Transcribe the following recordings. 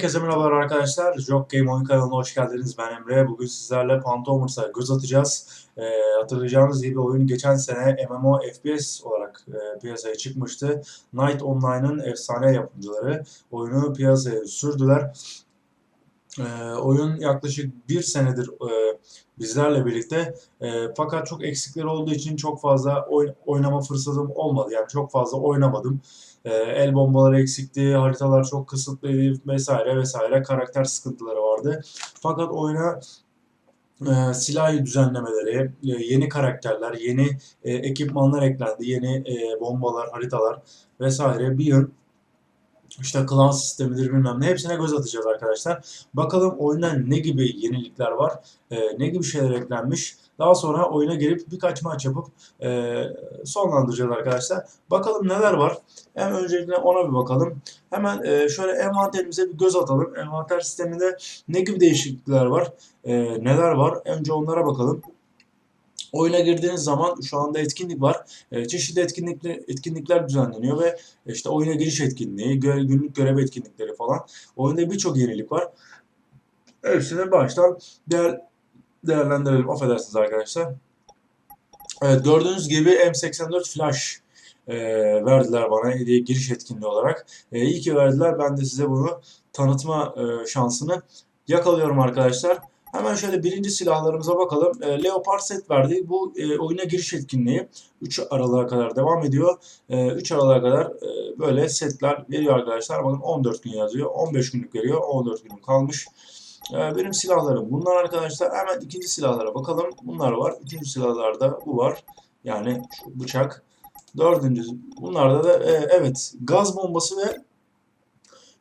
Herkese merhabalar arkadaşlar. Jock Game Oyun kanalına hoş geldiniz. Ben Emre. Bugün sizlerle Phantomers'a göz atacağız. Ee, hatırlayacağınız gibi oyun geçen sene MMO FPS olarak e, piyasaya çıkmıştı. Night Online'ın efsane yapımcıları oyunu piyasaya sürdüler. Ee, oyun yaklaşık bir senedir e, bizlerle birlikte e, fakat çok eksikleri olduğu için çok fazla oy- oynama fırsatım olmadı. Yani çok fazla oynamadım. E, el bombaları eksikti, haritalar çok kısıtlıydı vesaire vesaire karakter sıkıntıları vardı. Fakat oyuna e, silah düzenlemeleri, e, yeni karakterler, yeni e, ekipmanlar eklendi, yeni e, bombalar, haritalar vesaire bir yıl işte klan sistemidir bilmem ne hepsine göz atacağız arkadaşlar. Bakalım oyunda ne gibi yenilikler var, e, ne gibi şeyler eklenmiş. Daha sonra oyuna gelip birkaç maç yapıp e, sonlandıracağız arkadaşlar. Bakalım neler var. Hem öncelikle ona bir bakalım. Hemen e, şöyle envanterimize bir göz atalım. Envanter sisteminde ne gibi değişiklikler var, e, neler var. Önce onlara bakalım. Oyuna girdiğiniz zaman şu anda etkinlik var. E, çeşitli etkinlikler, etkinlikler düzenleniyor ve işte oyuna giriş etkinliği, gö- günlük görev etkinlikleri falan. Oyunda birçok yenilik var. Hepsini baştan değer, değerlendirelim. Affedersiniz arkadaşlar. Evet, gördüğünüz gibi M84 Flash e, verdiler bana hediye giriş etkinliği olarak. E, iyi ki verdiler. Ben de size bunu tanıtma e, şansını yakalıyorum arkadaşlar. Hemen şöyle birinci silahlarımıza bakalım. E, Leopard set verdi. Bu e, oyuna giriş etkinliği 3 Aralık'a kadar devam ediyor. E, 3 Aralık'a kadar e, böyle setler veriyor arkadaşlar. Bakın 14 gün yazıyor. 15 günlük veriyor. 14 günüm kalmış. E, benim silahlarım bunlar arkadaşlar. Hemen ikinci silahlara bakalım. Bunlar var. Üçüncü silahlarda bu var. Yani şu bıçak. Dördüncü bunlarda da e, evet gaz bombası ve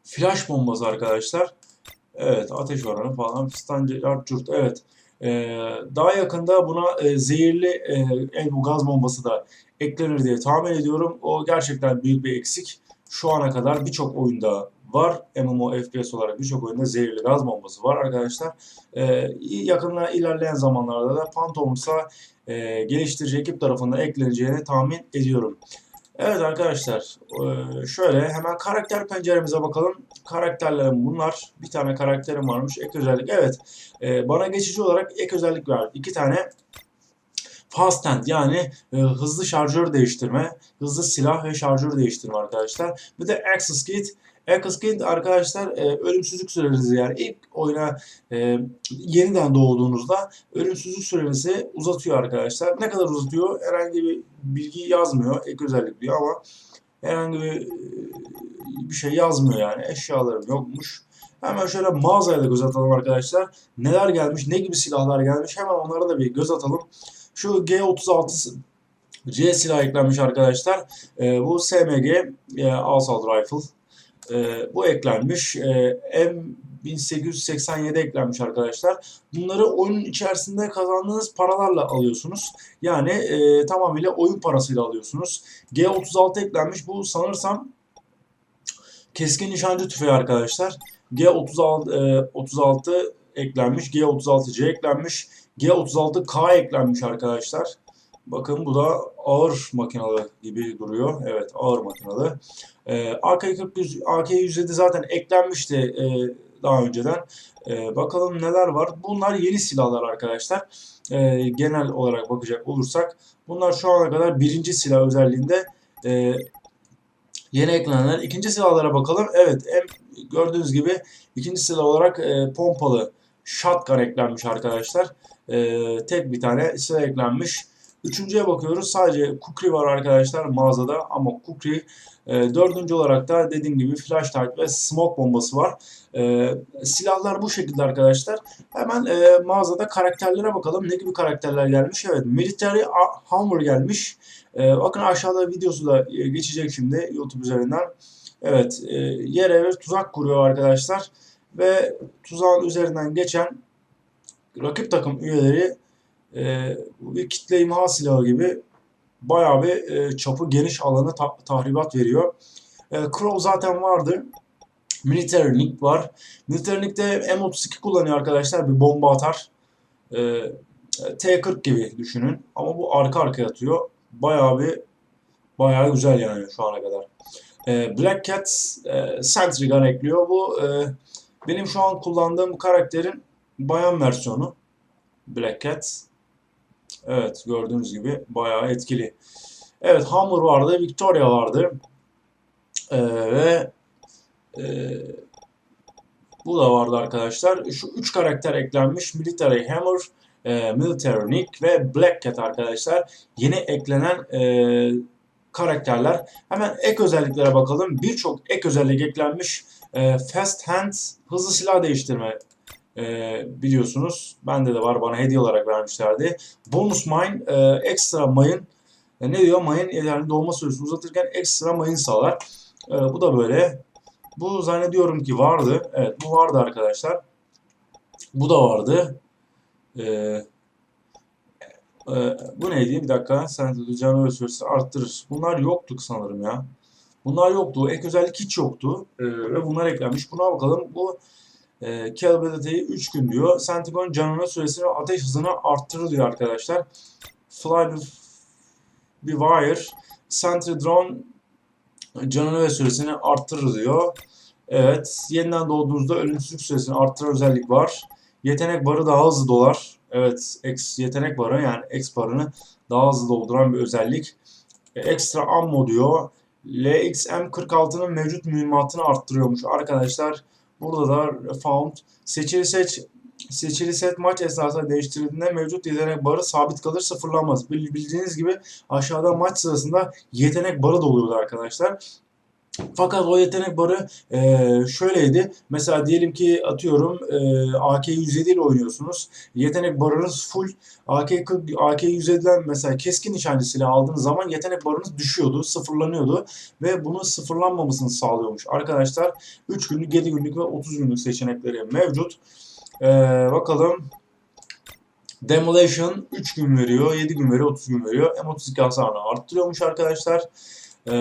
flash bombası arkadaşlar. Evet ateş oranı falan fistan cart evet. Ee, daha yakında buna e, zehirli e, bu gaz bombası da eklenir diye tahmin ediyorum. O gerçekten büyük bir eksik. Şu ana kadar birçok oyunda var. MMO FPS olarak birçok oyunda zehirli gaz bombası var arkadaşlar. Ee, yakında ilerleyen zamanlarda da Phantoms'a e, geliştirici ekip tarafından ekleneceğini tahmin ediyorum. Evet arkadaşlar eee, şöyle hemen karakter penceremize bakalım. Karakterlerim bunlar. Bir tane karakterim varmış. Ek özellik. Evet eee, bana geçici olarak ek özellik verdi. İki tane fast hand yani e, hızlı şarjör değiştirme, hızlı silah ve şarjör değiştirme arkadaşlar. Bir de access kit. Access kit arkadaşlar e, ölümsüzlük sürenizi yani ilk oyuna e, yeniden doğduğunuzda ölümsüzlük sürenizi uzatıyor arkadaşlar. Ne kadar uzatıyor? Herhangi bir bilgi yazmıyor. Ek özellik diyor ama herhangi bir, e, bir şey yazmıyor yani. Eşyalarım yokmuş. Hemen şöyle mağazaya da göz atalım arkadaşlar. Neler gelmiş, ne gibi silahlar gelmiş hemen onlara da bir göz atalım. Şu G36 C silah eklenmiş arkadaşlar. Ee, bu SMG e, Assault Rifle. Ee, bu eklenmiş. Ee, M1887 eklenmiş arkadaşlar. Bunları oyunun içerisinde kazandığınız paralarla alıyorsunuz. Yani e, tamamıyla oyun parasıyla alıyorsunuz. G36 eklenmiş. Bu sanırsam keskin nişancı tüfeği arkadaşlar. G36 e, 36 eklenmiş. G36C eklenmiş. G36K eklenmiş arkadaşlar. Bakın bu da ağır makinalı gibi duruyor. Evet ağır makinalı. Ee, AK-47 AK-107 zaten eklenmişti e, daha önceden. Ee, bakalım neler var. Bunlar yeni silahlar arkadaşlar. Ee, genel olarak bakacak olursak. Bunlar şu ana kadar birinci silah özelliğinde e, yeni eklenenler. İkinci silahlara bakalım. Evet em, gördüğünüz gibi ikinci silah olarak e, pompalı shotgun eklenmiş arkadaşlar. E, tek bir tane silah eklenmiş. Üçüncüye bakıyoruz. Sadece Kukri var arkadaşlar mağazada ama Kukri e, dördüncü olarak da dediğim gibi flash type ve smoke bombası var. E, silahlar bu şekilde arkadaşlar. Hemen e, mağazada karakterlere bakalım. Ne gibi karakterler gelmiş? Evet Military Hammer gelmiş. E, bakın aşağıda videosu da e, geçecek şimdi YouTube üzerinden. Evet e, yere bir tuzak kuruyor arkadaşlar. Ve tuzağın üzerinden geçen rakip takım üyeleri e, bir kitle imha silahı gibi bayağı bir e, çapı geniş alanı ta- tahribat veriyor. E, Crow zaten vardı. Military Link var. Military Link'te M32 kullanıyor arkadaşlar. Bir bomba atar. E, T40 gibi düşünün. Ama bu arka arkaya atıyor. Bayağı bir bayağı güzel yani şu ana kadar. E, Black Cat e, Sentry Gun ekliyor. Bu e, Benim şu an kullandığım karakterin bayan versiyonu. Black Cat. Evet gördüğünüz gibi bayağı etkili. Evet Hammer vardı, Victoria vardı. Ee, ve e, bu da vardı arkadaşlar. Şu üç karakter eklenmiş. Military Hammer, e, Military Nick ve Black Cat arkadaşlar. Yeni eklenen e, karakterler. Hemen ek özelliklere bakalım. Birçok ek özellik eklenmiş. E, Fast Hand, hızlı silah değiştirme e, biliyorsunuz. Bende de var. Bana hediye olarak vermişlerdi. Bonus Mine, e, ekstra mayın. E, ne diyor? Mayın yani dolma süresini uzatırken ekstra mayın sağlar. E, bu da böyle. Bu zannediyorum ki vardı. Evet bu vardı arkadaşlar. Bu da vardı. Ee, e, bu neydi? Bir dakika. Sen canı süresi arttırır. Bunlar yoktu sanırım ya. Bunlar yoktu. Ek özellik hiç yoktu. Ee, ve bunlar eklenmiş. Buna bakalım. Bu e, Calibrity'yi 3 gün diyor. Centigon canına süresini ateş hızını arttırır diyor arkadaşlar. Fly bir wire. Sentry drone canını ve süresini arttırır diyor. Evet. Yeniden doğduğunuzda ölümsüzlük süresini arttıran özellik var. Yetenek barı daha hızlı dolar. Evet. X yetenek barı yani X barını daha hızlı dolduran bir özellik. E, ekstra ammo diyor. LXM46'nın mevcut mühimmatını arttırıyormuş. Arkadaşlar burada da found seçili seç seçili set maç esnasında değiştirildiğinde mevcut yetenek barı sabit kalır sıfırlanmaz. Bildiğiniz gibi aşağıda maç sırasında yetenek barı doluyordu arkadaşlar. Fakat o yetenek barı e, şöyleydi. Mesela diyelim ki atıyorum e, AK-107 ile oynuyorsunuz. Yetenek barınız full. AK-40, AK-107'den mesela keskin nişancı aldığınız zaman yetenek barınız düşüyordu, sıfırlanıyordu. Ve bunun sıfırlanmamasını sağlıyormuş. Arkadaşlar 3 günlük, 7 günlük ve 30 günlük seçenekleri mevcut. E, bakalım. Demolition 3 gün veriyor, 7 gün veriyor, 30 gün veriyor. M32 hasarını arttırıyormuş arkadaşlar. E,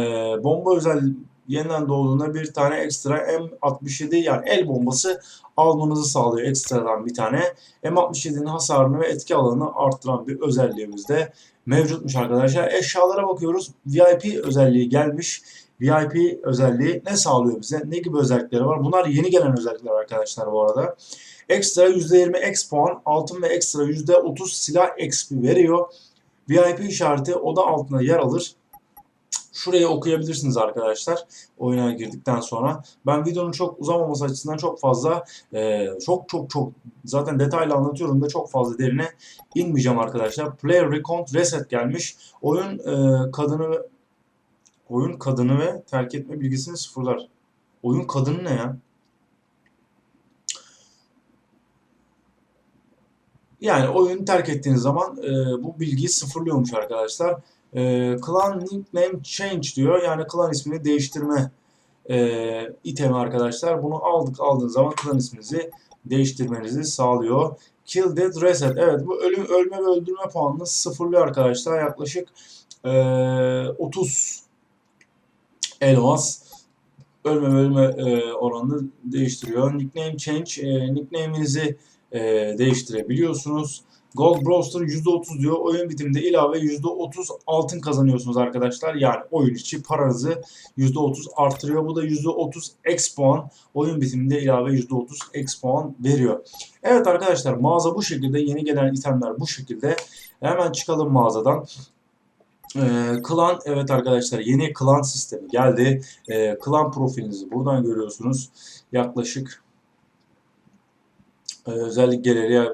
bomba özel yeniden doğduğunda bir tane ekstra M67 yani el bombası almanızı sağlıyor ekstradan bir tane. M67'nin hasarını ve etki alanını arttıran bir özelliğimiz de mevcutmuş arkadaşlar. Eşyalara bakıyoruz. VIP özelliği gelmiş. VIP özelliği ne sağlıyor bize? Ne gibi özellikleri var? Bunlar yeni gelen özellikler arkadaşlar bu arada. Ekstra %20 X puan, altın ve ekstra %30 silah XP veriyor. VIP işareti oda altına yer alır. Şurayı okuyabilirsiniz arkadaşlar oyuna girdikten sonra. Ben videonun çok uzamaması açısından çok fazla e, çok çok çok zaten detaylı anlatıyorum da çok fazla derine inmeyeceğim arkadaşlar. Player Recount Reset gelmiş. Oyun e, kadını oyun kadını ve terk etme bilgisini sıfırlar. Oyun kadını ne ya? Yani oyunu terk ettiğiniz zaman e, bu bilgiyi sıfırlıyormuş arkadaşlar. E, clan nickname change diyor. Yani klan ismini değiştirme e, itemi arkadaşlar. Bunu aldık aldığınız zaman klan isminizi değiştirmenizi sağlıyor. Kill Dead Reset. Evet bu ölüm, ölme ve öldürme puanını sıfırlıyor arkadaşlar. Yaklaşık e, 30 elmas ölme ölme e, oranını değiştiriyor. Nickname change. E, nickname'inizi e, değiştirebiliyorsunuz. Gold Brewster %30 diyor. Oyun bitiminde ilave %30 altın kazanıyorsunuz arkadaşlar. Yani oyun içi paranızı %30 artırıyor. Bu da %30 X puan. Oyun bitiminde ilave %30 X puan veriyor. Evet arkadaşlar mağaza bu şekilde. Yeni gelen itemler bu şekilde. Hemen çıkalım mağazadan. Ee, klan evet arkadaşlar yeni klan sistemi geldi. Ee, klan profilinizi buradan görüyorsunuz. Yaklaşık e, özellik geliri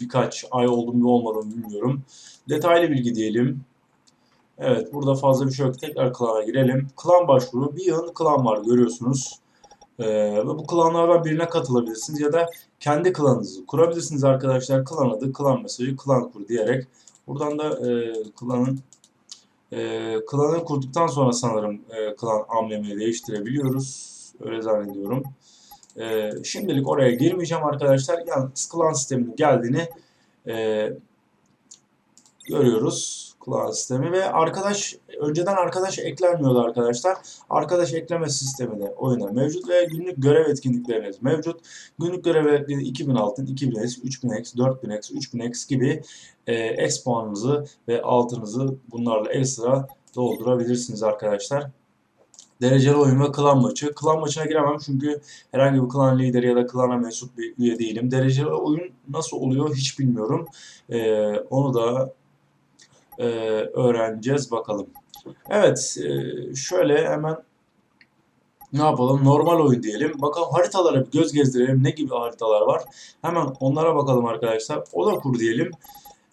birkaç ay oldu mu olmadı bilmiyorum. Detaylı bilgi diyelim. Evet burada fazla bir şey yok. Tekrar klana girelim. Klan başvuru. Bir yığın klan var görüyorsunuz. Ee, bu klanlardan birine katılabilirsiniz ya da kendi klanınızı kurabilirsiniz arkadaşlar. Klan adı, klan mesajı, klan kur diyerek. Buradan da e, klanın e, klanı kurduktan sonra sanırım e, klan amblemini değiştirebiliyoruz. Öyle zannediyorum. E, şimdilik oraya girmeyeceğim arkadaşlar. Yani klan sisteminin geldiğini e, görüyoruz. Klan sistemi ve arkadaş önceden arkadaş eklenmiyordu arkadaşlar. Arkadaş ekleme sistemi de oyuna mevcut ve günlük görev etkinlikleriniz mevcut. Günlük görev etkinliği 2000 altın, 2000x, 3000x, 4000x, 3000x gibi e, X puanınızı ve altınızı bunlarla ekstra doldurabilirsiniz arkadaşlar. Dereceli oyun ve klan maçı. Klan maçına giremem çünkü herhangi bir klan lideri ya da klana mensup bir üye değilim. Dereceli oyun nasıl oluyor hiç bilmiyorum. Ee, onu da e, öğreneceğiz bakalım. Evet, e, şöyle hemen ne yapalım? Normal oyun diyelim. Bakalım haritalara bir göz gezdirelim. Ne gibi haritalar var? Hemen onlara bakalım arkadaşlar. Oda kur diyelim.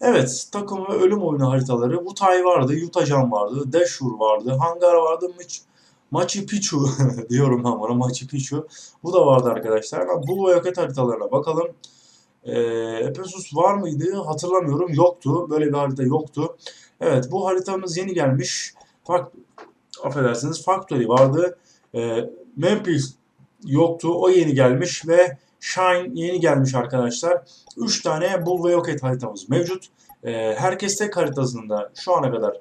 Evet, takım ve ölüm oyunu haritaları. Wutay vardı, Yutajan vardı, Dashur vardı, Hangar vardı, Maç Machu Picchu diyorum ben buna Machu Picchu. Bu da vardı arkadaşlar. Bulu ve Yoket haritalarına bakalım. Ee, Ephesus var mıydı? Hatırlamıyorum. Yoktu. Böyle bir harita yoktu. Evet, bu haritamız yeni gelmiş. Fak affedersiniz, Factory vardı. Ee, Memphis yoktu. O yeni gelmiş ve Shine yeni gelmiş arkadaşlar. 3 tane Bul ve Yok Et haritamız mevcut. Ee, herkes tek haritasında şu ana kadar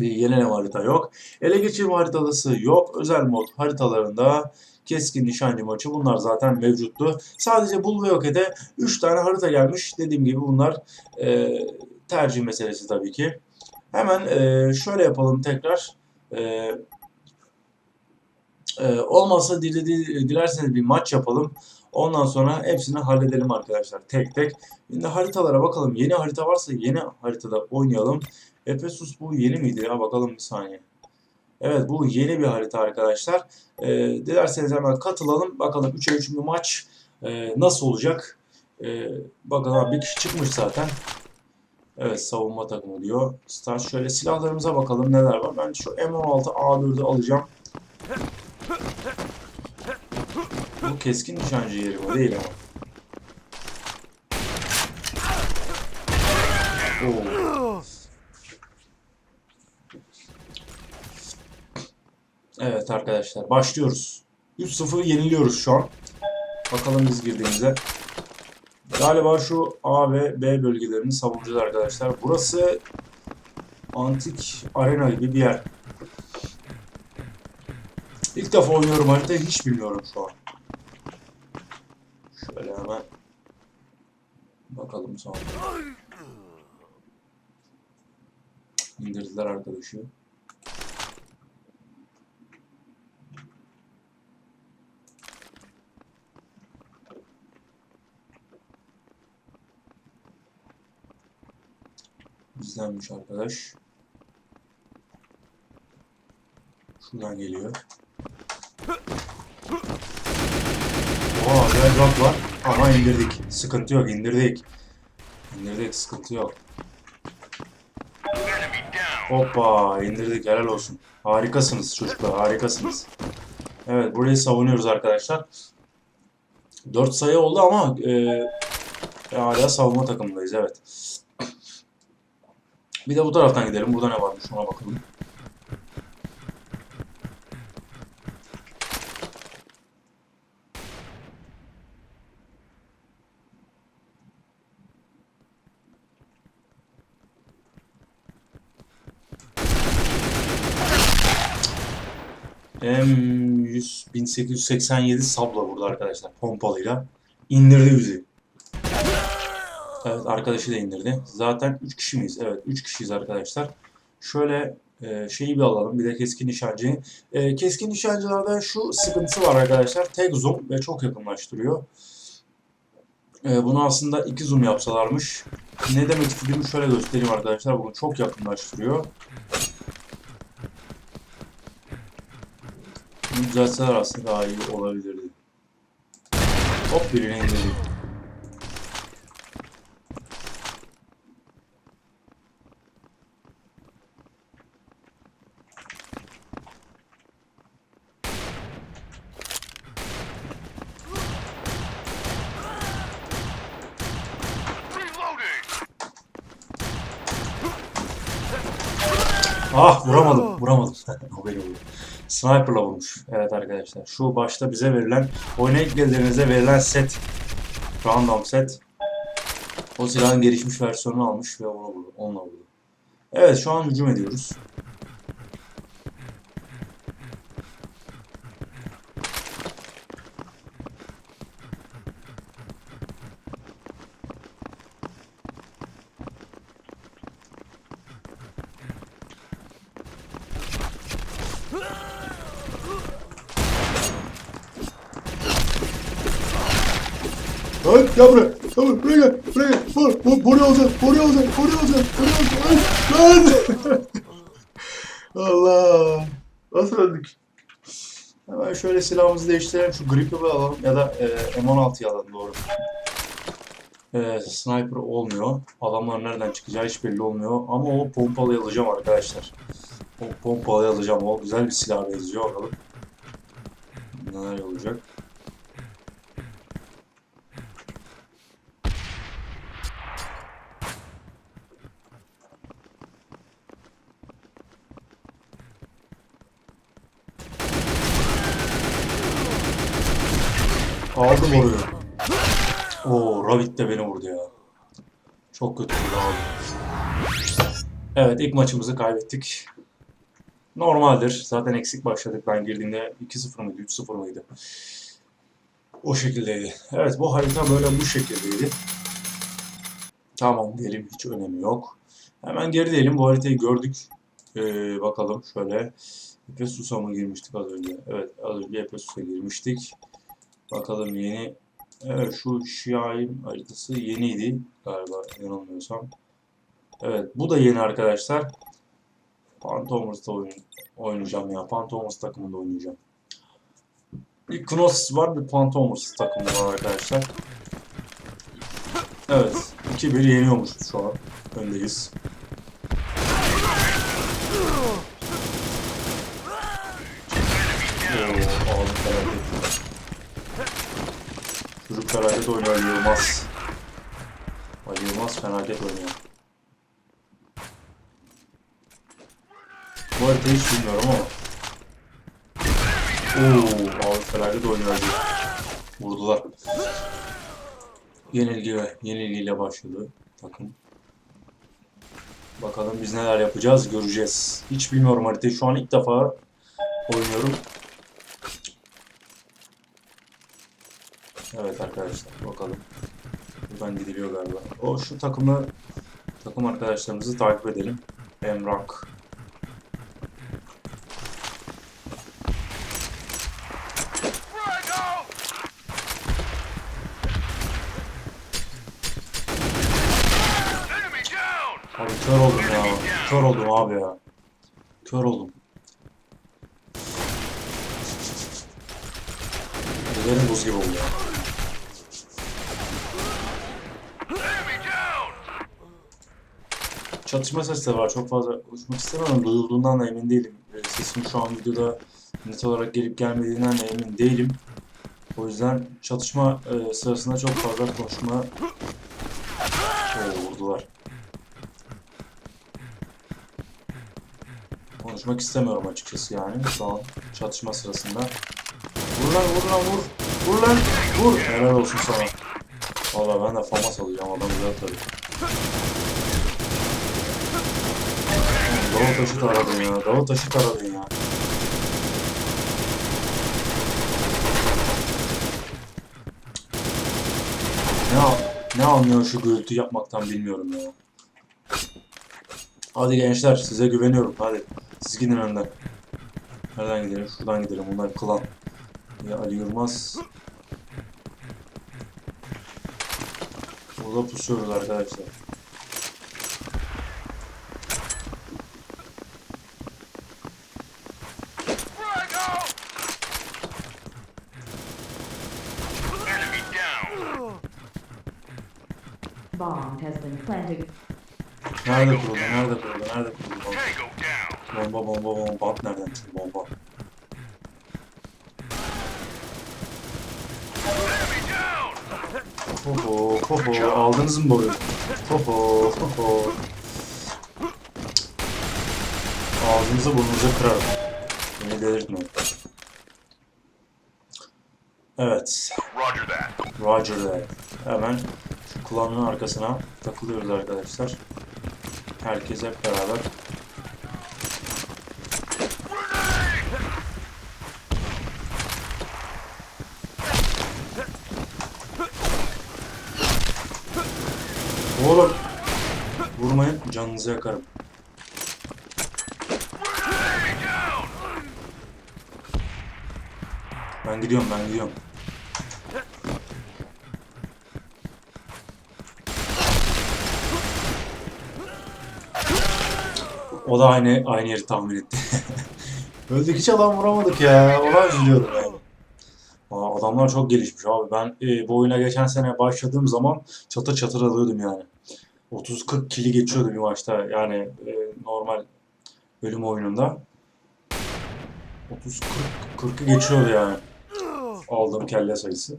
bir yenileme harita yok. Ele geçirme haritası yok. Özel mod haritalarında keskin nişancı maçı bunlar zaten mevcuttu. Sadece Bul ve Yok Et'e 3 tane harita gelmiş. Dediğim gibi bunlar e, tercih meselesi tabii ki. Hemen e, şöyle yapalım tekrar. E, e, olmazsa diledi, dilerseniz bir maç yapalım. Ondan sonra hepsini halledelim arkadaşlar tek tek. Şimdi haritalara bakalım. Yeni harita varsa yeni haritada oynayalım. Ephesus bu yeni miydi ya? Bakalım bir saniye. Evet bu yeni bir harita arkadaşlar. E, dilerseniz hemen katılalım. Bakalım 3'e 3 bir maç e, nasıl olacak? E, bakalım bir kişi çıkmış zaten. Evet savunma takımı diyor. Start şöyle silahlarımıza bakalım neler var. Ben şu M16 A4'ü alacağım. Bu keskin nişancı yeri mi? Değil ama. Oo. Evet arkadaşlar başlıyoruz. 3-0 yeniliyoruz şu an. Bakalım biz girdiğimizde. Galiba şu A ve B bölgelerini savunacağız arkadaşlar. Burası antik arena gibi bir yer. İlk defa oynuyorum haritayı hiç bilmiyorum şu an. Şöyle hemen bakalım sonra. İndirdiler arkadaşı. Bizdenmiş arkadaş. Şuradan geliyor. Oha gel bak var. Ama indirdik. Sıkıntı yok indirdik. İndirdik sıkıntı yok. Hoppa indirdik helal olsun. Harikasınız çocuklar harikasınız. Evet burayı savunuyoruz arkadaşlar. 4 sayı oldu ama e, hala savunma takımındayız evet. Bir de bu taraftan gidelim. Burada ne varmış ona bakalım. M100 1887 sabla burada arkadaşlar pompalıyla indirdi bizi. Evet arkadaşı da indirdi. Zaten 3 kişi miyiz? Evet 3 kişiyiz arkadaşlar. Şöyle e, şeyi bir alalım. Bir de keskin nişancı. E, keskin nişancılarda şu sıkıntısı var arkadaşlar. Tek zoom ve çok yakınlaştırıyor. E, bunu aslında iki zoom yapsalarmış. Ne demek istediğimi şöyle göstereyim arkadaşlar. Bunu çok yakınlaştırıyor. Bunu düzeltseler aslında daha iyi olabilirdi. Hop birine indirdik. Ah vuramadım, vuramadım. o beni vurdu. Sniper'la vurmuş. Evet arkadaşlar. Şu başta bize verilen, oyuna ilk girdiğinizde verilen set. Random set. O silahın gelişmiş versiyonunu almış ve onu vurdu. Onunla vurdu. Evet şu an hücum ediyoruz. Hayır gel buraya. Gel buraya. Buraya gel. Buraya gel. Vur. Vur. Buraya alacağım. Buraya alacağım. Buraya alacağım. Buraya alacağım. Hayır. Lan. Allah. Nasıl öldük? Hemen şöyle silahımızı değiştirelim. Şu Gripper'ı alalım ya da e, M16'yı alalım doğru. E, sniper olmuyor. Adamlar nereden çıkacağı hiç belli olmuyor. Ama o pompalıyı alacağım arkadaşlar. O pompalıyı alacağım. O güzel bir silah benziyor. Bakalım. Neler olacak. Aldım orayı. Oo, Rabbit de beni vurdu ya. Çok kötü abi. Evet, ilk maçımızı kaybettik. Normaldir. Zaten eksik başladık. Ben girdiğimde 2-0 mıydı, 3-0 mıydı? O şekildeydi. Evet, bu harita böyle bu şekildeydi. Tamam diyelim, hiç önemi yok. Hemen geri diyelim, bu haritayı gördük. Ee, bakalım şöyle. Ephesus'a mı girmiştik az önce? Evet, az önce Ephesus'a girmiştik. Bakalım yeni. Evet şu Şiaim haritası yeniydi galiba yanılmıyorsam. Evet bu da yeni arkadaşlar. Phantomers'ta oyun, oynayacağım ya. Phantomers takımında oynayacağım. Bir Knossos var bir Phantomers takımı var arkadaşlar. Evet 2-1 yeniyormuşuz şu an. Öndeyiz. Oo, aldım felaket. Çocuk Ali Yılmaz. Ali Yılmaz felaket oynuyor. Bu haritayı hiç bilmiyorum ama. Oo, abi felaket oynuyor. Vurdular. Yenilgi ve yenilgiyle başladı takım. Bakalım biz neler yapacağız göreceğiz. Hiç bilmiyorum haritayı şu an ilk defa oynuyorum. Evet arkadaşlar bakalım. Buradan gidiliyor galiba. O şu takımı takım arkadaşlarımızı takip edelim. Emrak. Abi kör oldum ya. Kör oldum abi ya. Kör oldum. Ellerim buz gibi oldu ya. Çatışma sesleri var. Çok fazla konuşmak istemiyorum. Duyulduğundan da emin değilim. Sesim şu an videoda net olarak gelip gelmediğinden de emin değilim. O yüzden çatışma e, sırasında çok fazla konuşma Oo, vurdular. Konuşmak istemiyorum açıkçası yani şu an çatışma sırasında. Vur lan vur lan vur. Vur lan vur. Helal olsun sana. Valla ben de famas alacağım adam güzel tabii. Dava taşı taradın ya. Dava taşı taradın ya. Ne, ne anlıyor şu gürültü yapmaktan bilmiyorum ya. Hadi gençler size güveniyorum. Hadi siz gidin önden. Nereden gidelim? Şuradan gidelim. Bunlar klan. Ya Ali Yılmaz. Burada pusuyoruz arkadaşlar. Has been planted. Nerede kuruldu? Nerede kuruldu? Nerede kuruldu? Bomba bomba bomba bomba. Nereden çıktı bomba? Hoho hoho. Aldınız mı boru? Hoho hoho. Ağzınızı burnunuza kırarım. Beni delirtmeyin. Evet. Roger that. Roger that. Hemen klanın arkasına takılıyoruz arkadaşlar. Herkes hep beraber. Oğlum. Vurmayın canınızı yakarım. Ben gidiyorum ben gidiyorum. O da aynı aynı yeri tahmin etti. Öldük hiç adam vuramadık ya. Ona üzülüyorum yani. Aa, adamlar çok gelişmiş abi. Ben e, bu oyuna geçen sene başladığım zaman çatır çatır alıyordum yani. 30-40 kili geçiyordu bir maçta. Yani e, normal bölüm oyununda. 30-40 40'ı geçiyordu yani. Aldığım kelle sayısı.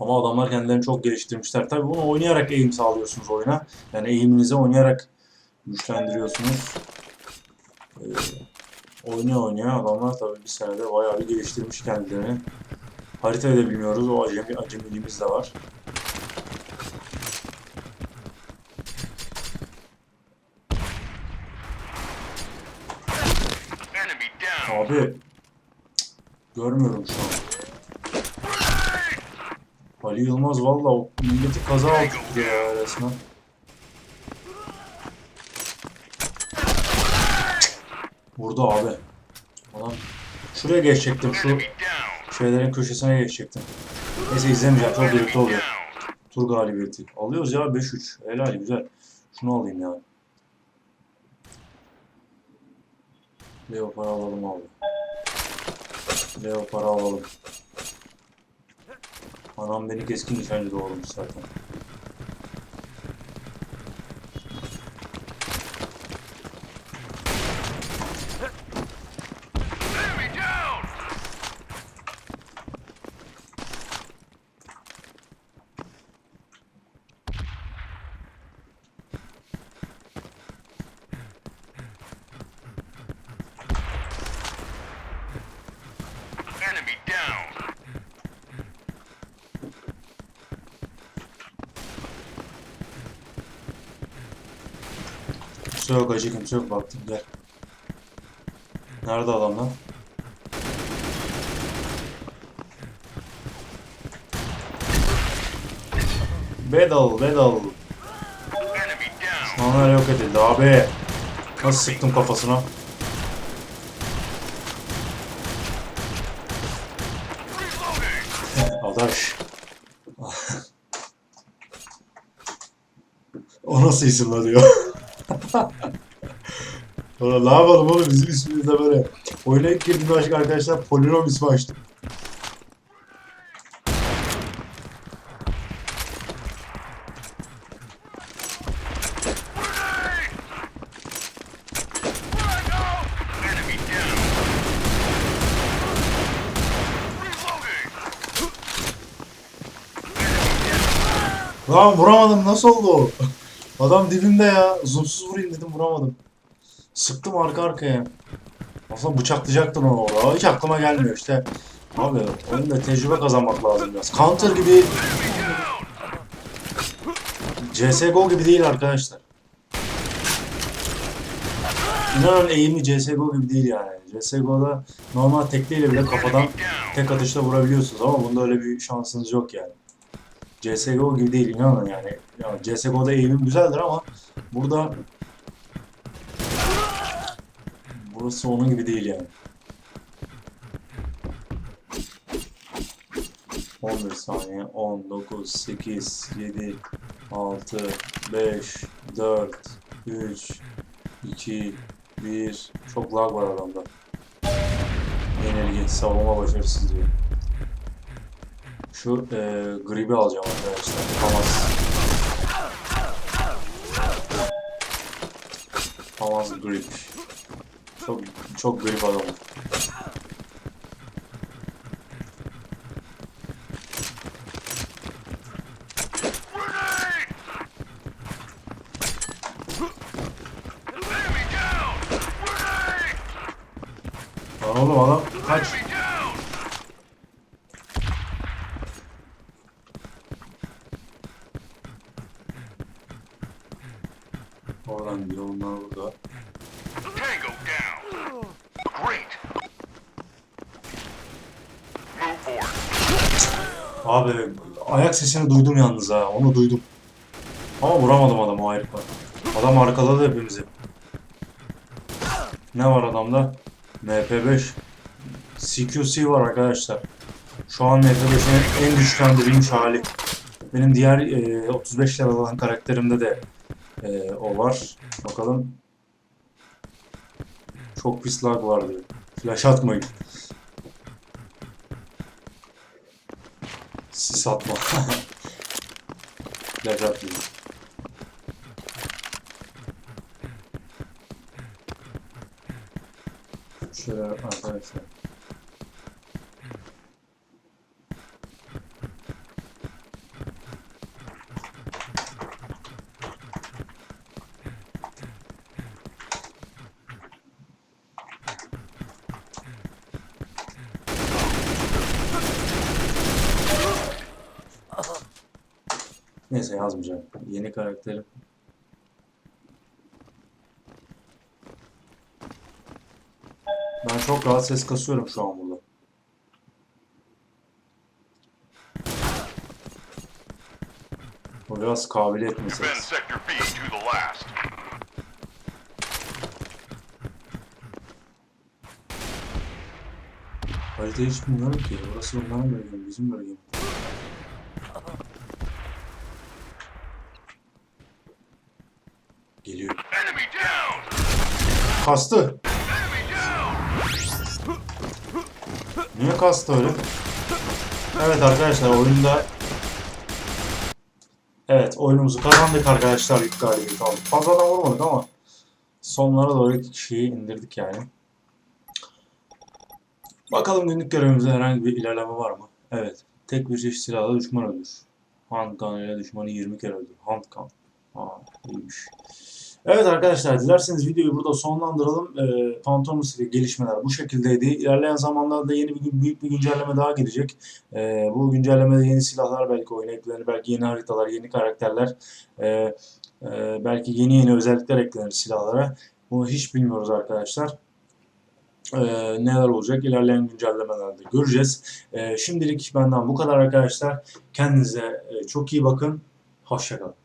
Ama adamlar kendilerini çok geliştirmişler. Tabii bunu oynayarak eğim sağlıyorsunuz oyuna. Yani eğiminizi oynayarak güçlendiriyorsunuz. Ee, oynaya oynaya adamlar tabii bir senede bayağı bir geliştirmiş kendilerini. Haritayı da bilmiyoruz. O acemi, acemiliğimiz de var. Abi görmüyorum şu an. Ali Yılmaz valla milleti kaza attı ya resmen. Vurdu abi. Adam şuraya geçecektim şu şeylerin köşesine geçecektim. Neyse izlemeyeceğim çok birlikte oluyor. Tur galibiyeti. Alıyoruz ya 5-3. Helal güzel. Şunu alayım ya. Leo para alalım abi. Leo para alalım. Anam beni keskin nişancı doğurmuş zaten. Yok acı kimse yok baktım gel. Nerede adam lan? Bedal, bedal. Düşmanlar yok edildi abi. Nasıl sıktım kafasına? Adaş. o nasıl isim diyor. Ulan ne yapalım oğlum bizim ismimiz de böyle. Oyuna ilk girdiğimde açık arkadaşlar polinom ismi açtım. Lan vuramadım nasıl oldu? Adam dibimde ya. Zoomsuz vurayım dedim vuramadım. Sıktım arka arkaya. Aslında bıçaklayacaktın onu orada. Hiç aklıma gelmiyor işte. Abi oyunda tecrübe kazanmak lazım biraz. Counter gibi CSGO gibi değil arkadaşlar. İnanın eğimli CSGO gibi değil yani. CSGO'da normal tekliyle bile kafadan tek atışta vurabiliyorsunuz ama bunda öyle bir şansınız yok yani. CSGO gibi değil inanın yani. yani CSGO'da eğimim güzeldir ama burada burası onun gibi değil yani. 11 saniye 10 9 8 7 6 5 4 3 2 1 çok lag var adamda. Yenilgi, savunma başarısızlığı. Şu e, gribi alacağım arkadaşlar. Hamas. Hamas grip. Çok çok grip adam. Grenade. Enemy down. Grenade. Lan oğlum sesini duydum yalnız ha. Onu duydum. Ama vuramadım adamı var. Adam arkaladı hepimizi. Ne var adamda? MP5. CQC var arkadaşlar. Şu an MP5'in en güçlendirilmiş hali. Benim diğer e, 35 level olan karakterimde de e, o var. Bakalım. Çok pis lag vardı. Flash atmayın. Sis atma. Flash atmayın. Şöyle arkadaşlar. Neyse yazmayacağım. Yeni karakterim. Ben çok rahat ses kasıyorum şu an burada. O biraz kabiliyet meselesi. Haritayı hiç bilmiyorum ki. Burası onların bölgemi, bizim bölgemiz. Kastı. Niye kastı öyle? Evet arkadaşlar oyunda Evet oyunumuzu kazandık arkadaşlar ilk galibiyet aldık. Fazladan vurmadık ama sonlara doğru iki kişiyi indirdik yani. Bakalım günlük görevimizde herhangi bir ilerleme var mı? Evet. Tek bir çeşit silahla düşman öldür. Handgun ile düşmanı 20 kere öldür. Handgun. Aa iyiymiş. Evet arkadaşlar dilerseniz videoyu burada sonlandıralım. Ee, Phantom'daki gelişmeler bu şekildeydi. İlerleyen zamanlarda yeni bir büyük bir güncelleme daha gelecek. Ee, bu güncellemede yeni silahlar belki oyuna eklenir, belki yeni haritalar, yeni karakterler, ee, e, belki yeni yeni özellikler eklenir silahlara. Bunu hiç bilmiyoruz arkadaşlar. Ee, neler olacak ilerleyen güncellemelerde göreceğiz. Ee, şimdilik benden bu kadar arkadaşlar. Kendinize e, çok iyi bakın. Hoşçakalın.